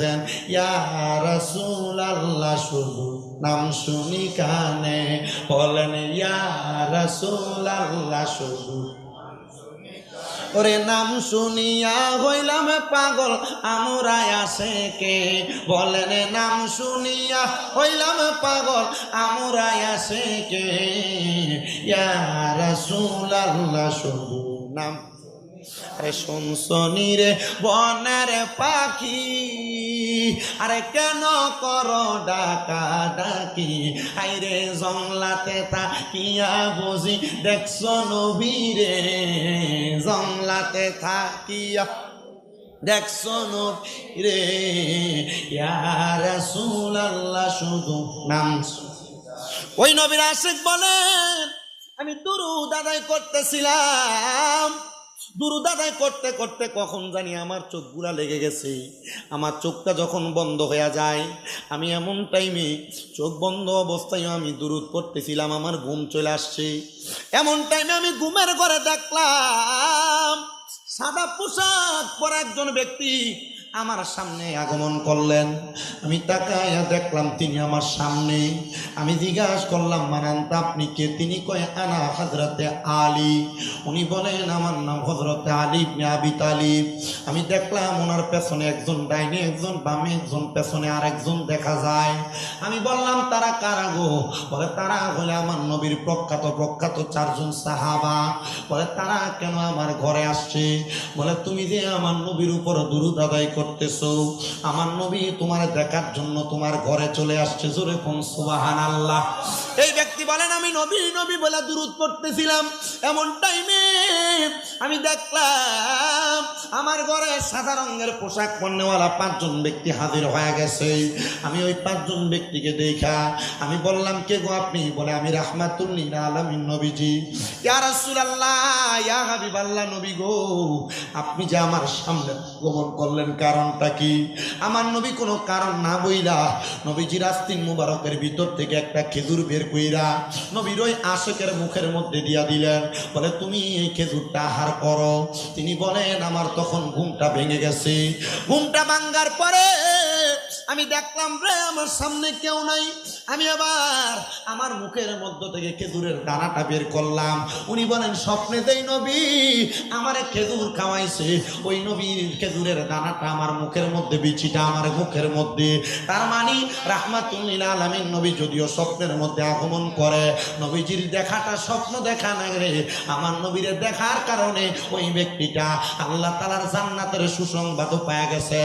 বলতেছেন ইয়া রাসূল আল্লাহ শুধু নাম শুনি কানে। বলেন, ইয়া রাসূল আল্লাহ শুধু ওরে নাম শুনিয়া হইলাম পাগল আমরাই আসে কে? বলেন, নাম শুনিয়া হইলাম পাগল আমরাই আসে কে? ইয়া রাসূল আল্লাহ শুধু নাম আরে শুনছনি রে বনের পাখি, আরে কেন কর ডাকা ডাকি? আইরে জংলাতে তা কিয়া বুঝি দেখছ নবীরে জংলাতে থাকিয়া দেখছ নবীরে। ইয়া রাসূল আল্লাহ শুধু নাম ওই নবীর আশেক বলেন, আমি দুরুদ আদায় করতেছিলাম। দুরুদ আদায় করতে করতে কখন জানি আমার চোখগুলা লেগে গেছে। আমার চোখটা যখন বন্ধ হয়ে যায়, আমি এমন টাইমে চোখ বন্ধ অবস্থায় আমি দুরুদ পড়তেছিলাম, আমার ঘুম চলে আসছে। এমন টাইমে আমি ঘুমের ঘরে দেখলাম, সাদা পোশাক পরা একজন ব্যক্তি আমার সামনে আগমন করলেন। আমি তাকায়া দেখলাম তিনি আমার সামনে। আমি জিজ্ঞাসা করলাম মানান্ত আপনি কে? তিনি কয়ে, আনা হজরতে আলী। উনি বলেন, আমার নাম হজরতে আলী আবি তালিব। আমি দেখলাম, ওনার পেছনে একজন ডাইনে, একজন বামে, একজন পেছনে আর একজন দেখা যায়। আমি বললাম, তারা কারা গো? বলে, তারা হলে আমার নবীর প্রখ্যাত প্রখ্যাত চারজন সাহাবা। বলে, তারা কেন আমার ঘরে আসছে? বলে, তুমি যে আমার নবীর উপর দুরুদ আদায় করতেছো? আমার নবী তোমার দেখার জন্য তোমার ঘরে চলে আসছে। জোরে কোন সুবাহান আল্লাহ এই বলেন, আমি নবী নবী বলে দুরুদ পড়তেছিলাম। এমন টাইমে আমি দেখলাম, আমার ঘরে সাদা রঙের পোশাক পরনেওয়ালা পাঁচজন ব্যক্তি হাজির হয়ে গেছে। আমি ওই পাঁচজন ব্যক্তিকে দেখা, আমি বললাম, কে গো আপনি? বলে, আমি রাহমাতুল্লিল আলামিন নবীজি। ইয়া রাসূলুল্লাহ, ইয়া হাবিবাল্লাহ নবী গো, আপনি যে আমার সামনে গমন করলেন কারণটা কি? আমার নবী কোনো কারণ না বইলা নবীজির আস্তিন মুবারকের ভিতর থেকে একটা খেজুর বের কইরা নবীর ওই আশেকের মুখের মধ্যে দিয়া দিলেন। বলে, তুমি এই খেজুরটা আহার করো। তিনি বলেন, আমার তখন ঘুমটা ভেঙে গেছে। ঘুমটা ভাঙ্গার পরে আমি দেখলাম রে, আমার সামনে কেউ নাই। আমি আবার আমার মুখের মধ্য থেকে খেজুরের দানাটা বের করলাম। উনি বলেন, স্বপ্নে দেই নবী আমার খেজুর খাওয়াইছে, ওই নবীর খেজুরের দানাটা আমার মুখের মধ্যে, বিচিটা আমার মুখের মধ্যে। তার মানে রাহমাতুল্লিল আলামিন নবী যদিও স্বপ্নের মধ্যে আগমন করে, নবীজির দেখাটা স্বপ্ন দেখা না রে। আমার নবীর দেখার কারণে ওই ব্যক্তিটা আল্লাহ তালার জান্নাতের সুসংবাদও পাওয়া গেছে।